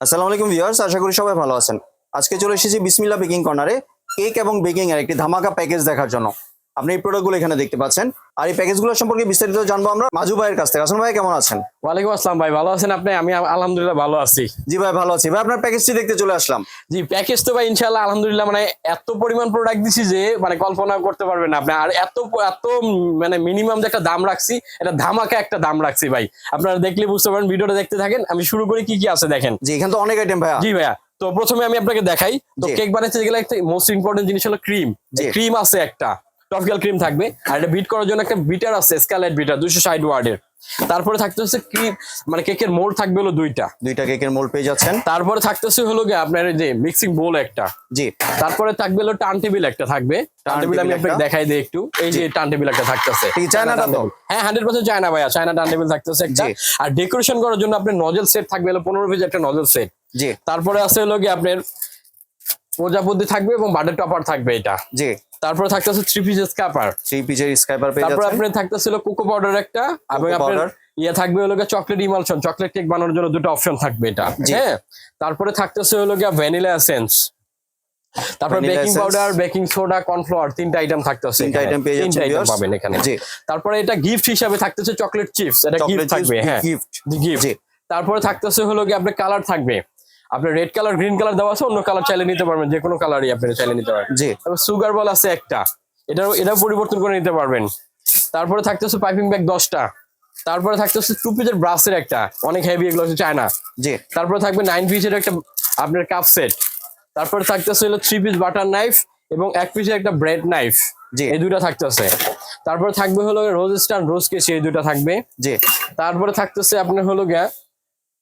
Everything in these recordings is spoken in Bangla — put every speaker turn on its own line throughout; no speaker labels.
আসসালামু আলাইকুম ভিউয়ার্স, আশা করি সবাই ভালো আছেন। আজকে চলে এসেছি বিসমিল্লা বেকিং কর্নারে। কেক এবং বেকিং এর একটি ধামাকা প্যাকেজ দেখার জন্য। আপনি এই প্রোডাক্টগুলো এখানে দেখতে পাচ্ছেন। আর এই প্যাকেজগুলো সম্পর্কে বিস্তারিত জানব আমরা। মাজু ভাইয়ের কাছ থেকে। আসলে ভাই কেমন আছেন?
ওয়ালাইকুম আসসালাম ভাই ভালো আছেন আপনি? আমি আলহামদুলিল্লাহ ভালো আছি।
জি ভাই ভালো আছি। ভাই আপনার প্যাকেজটি দেখতে চলে আসলাম।
জি প্যাকেজ তো ভাই ইনশাল্লাহ আলহামদুলিল্লাহ মানে এত পরিমাণ প্রোডাক্ট দিছি যে মানে কল্পনা করতে পারবেন না আপনি। আর এত এত মানে মিনিমাম যে একটা দাম রাখছি এটা ধামাকা একটা দাম রাখছি ভাই। আপনারা দেখলে বুঝতে পারেন ভিডিওটা দেখতে থাকেন। আমি শুরু করি কি কি আছে দেখেন।
জি এখানে তো অনেক আইটেম ভাইয়া।
জি ভাইয়া তো প্রথমে আমি আপনাকে দেখাই। তো কেক বানাতে গেলে একটা মোস্ট ইম্পর্টেন্ট জিনিস হলো ক্রিম। ক্রিম আছে একটা। টপিক্যাল ক্রিম থাকবে। আর এটা বিট করার জন্য একটা বিটার আছে স্ক্যালেট বিটার দুশো ষাট ওয়ার্ডের তারপরে থাকতে হচ্ছে ক্রিম মানে কেকের মোল্ড থাকবে হলো দুইটা।
দুইটা কেকের মোল পেয়ে যাচ্ছেন।
তারপরে থাকতেছে হলো গিয়ে আপনার যে মিক্সিং বোল একটা।
জি।
তারপরে থাকবে হলো টার্ন টেবিল একটা থাকবে। টার্ন টেবিল আমি আপনাকে দেখাই দিই একটু। এই যে টার্ন টেবিল একটা থাকতেছে।
চায়নাটা তো?
হ্যাঁ হান্ড্রেড পার্সেন্ট চায়না ভাইয়া। চায়না টার্ন টেবিল থাকতেছে একটা। আর ডেকোরেশন করার জন্য আপনার নজেল সেট থাকবে হলো পনেরো পিস একটা নজেল সেট
জি।
তারপরে আছে হলো গিয়ে আপনার প্রজাপতি থাকবে এবং বাটার টপার থাকবে এটা।
জি।
তারপরে থাকতেছে থ্রি পিস স্কাপার
থ্রি পিসের স্কাইপার পেয়ে
তারপরে আপনার থাকতেছিল কোকো পাউডার একটা এবং আপনার। ইয়ে থাকবে হলো চকলেট ইমালশন চকলেট কেক বানানোর জন্য দুটো অপশন থাকবে এটা হ্যাঁ? তারপরে থাকতেছে হলো গিয়ে ভ্যানিলা এসেন্স তারপর baking powder baking soda cornflour তিনটা আইটেম থাকতেছে
তিনটা আইটেম পেয়ে যাচ্ছেন
item পাবেন এখানে।
জি।
তারপরে এটা গিফট হিসাবে থাকতেছে চকলেট চিপস এটা গিফট থাকবে হ্যাঁ।
গিফট
গিফট তারপরে থাকতেছে হলো গিয়ে আপনার কালার থাকবে। আপনার রেড কালার গ্রিন কালার দেওয়া আছে অন্য কালার চাইলে নিতে পারবেন যে কোনো কালারই আপনি চাইলে নিতে পারবেন।
জি।
তারপর সুগার বল আছে একটা এটা এটা পরিবর্তন করে নিতে পারবেন। তারপরে থাকতেছে পাইপিং ব্যাগ দশটা তারপরে থাকতেছে টু পিসের ব্রাসের একটা অনেক হেভি এগুলো হচ্ছে চায়না
জি।
তারপরে থাকবে নাইন পিসের একটা আপনার কাপ সেট তারপরে থাকতেছে হলো থ্রি পিস বাটার নাইফ এবং এক পিসের একটা ব্রেড নাইফ
জি।
এই দুইটা থাকতেছে তারপরে থাকবে হলো রোজ স্টান রোজ কেসি এই দুইটা থাকবে।
জি।
তারপরে থাকতেছে আপনার হলো গিয়া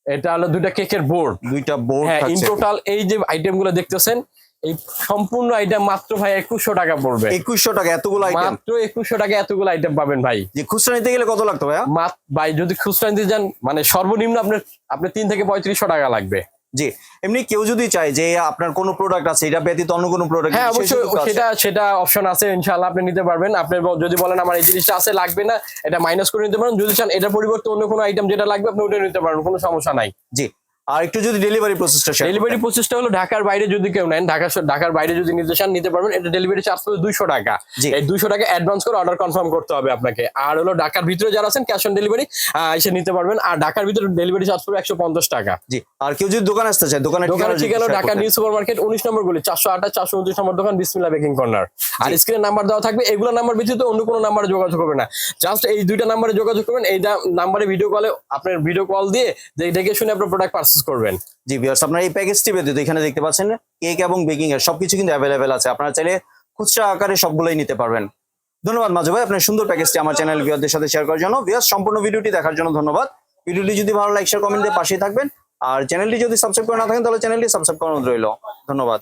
এটা হলো দুইটা কেকের বোর্ড
দুইটা বোর্ড
হ্যাঁ ইন টোটাল এই যে আইটেমগুলো দেখতেছেন এই সম্পূর্ণ আইটেম মাত্র ভাই একুশশো টাকা পড়বে।
একুশশো টাকা এতগুলো আইটেম
মাত্র একুশশো টাকা এতগুলো আইটেম পাবেন ভাই।
যে খুচরা নিতে গেলে কত লাগতো
ভাই ভাই যদি খুচরা নিতে যান মানে সর্বনিম্ন আপনার আপনার তিন থেকে পঁয়ত্রিশশো টাকা লাগবে।
জি এমনি কেউ যদি চায় যে আপনার কোনো প্রোডাক্ট আছে এটা ব্যতীত অন্য কোনো প্রোডাক্ট
হ্যাঁ অবশ্যই সেটা সেটা অপশন আছে ইনশাআল্লাহ আপনি নিতে পারবেন। আপনি যদি বলেন আমার এই জিনিসটা আছে লাগবে না এটা মাইনাস করে নিতে পারেন। যদি চান এটার পরিবর্তে অন্য কোনো আইটেম যেটা লাগবে আপনি ওটা নিতে পারেন কোনো সমস্যা নাই।
জি। আর একটু যদি ডেলিভারি প্রসেসটা
ডেলিভারি প্রসেসটা হলো ঢাকার বাইরে যদি কেউ নেন ঢাকা ঢাকার বাইরে যদি নিতে চান নিতে পারবেন। এটা ডেলিভারি চার্জ পড়বে দুইশো টাকা। এই দুইশো টাকা অ্যাডভান্স করে অর্ডার কনফার্ম করতে হবে আপনাকে। আর হলো ঢাকার ভিতরে যারা আছেন ক্যাশ অন ডেলিভারি এসে নিতে পারবেন। আর ঢাকার ভিতরে ডেলিভারি চার্জ পড়বে একশো পঞ্চাশ টাকা।
জি। আর কেউ যদি দোকান আসতে চায় ঠিকানা
ঠিকানা ঢাকা নিউ সুপার মার্কেট উনিশ নম্বর গুলি চারশো আঠাশ চারশো উনত্রিশ নম্বর দোকান বিসমিল্লা বেকিং কর্নার আর স্ক্রিনে নাম্বার দেওয়া থাকবে। এগুলো নাম্বার ব্যতীত অন্য কোনো নাম্বারে যোগাযোগ করবে না। জাস্ট এই দুইটা নাম্বারে যোগাযোগ করবেন। এই নাম্বারে ভিডিও কলে আপনার ভিডিও কল দিয়ে দেখে শুনে আপনার প্রোডাক্ট পারচেস করবেন।
জি ভিউয়ার্স আপনারা এই প্যাকেজটি ব্যতীত এখানে দেখতে পাচ্ছেন কেক এবং বেকিং এর সবকিছু কিন্তু অ্যাভেলেবেল আছে। আপনারা চাইলে খুচরা আকারে সবগুলোই নিতে পারবেন। ধন্যবাদ মাঝু ভাই, আপনার সুন্দর প্যাকেজটি আমার চ্যানেল ভিউয়ারদের সাথে শেয়ার করার জন্য। ভিউয়ার্স সম্পূর্ণ ভিডিওটি দেখার জন্য ধন্যবাদ। ভিডিওটি যদি ভালো লাইক শেয়ার কমেন্ট দিয়ে পাশেই থাকবেন। আর চ্যানেলটি যদি সাবস্ক্রাইব করে না থাকেন, তাহলে চ্যানেলটি সাবস্ক্রাইব করানো রইল। ধন্যবাদ।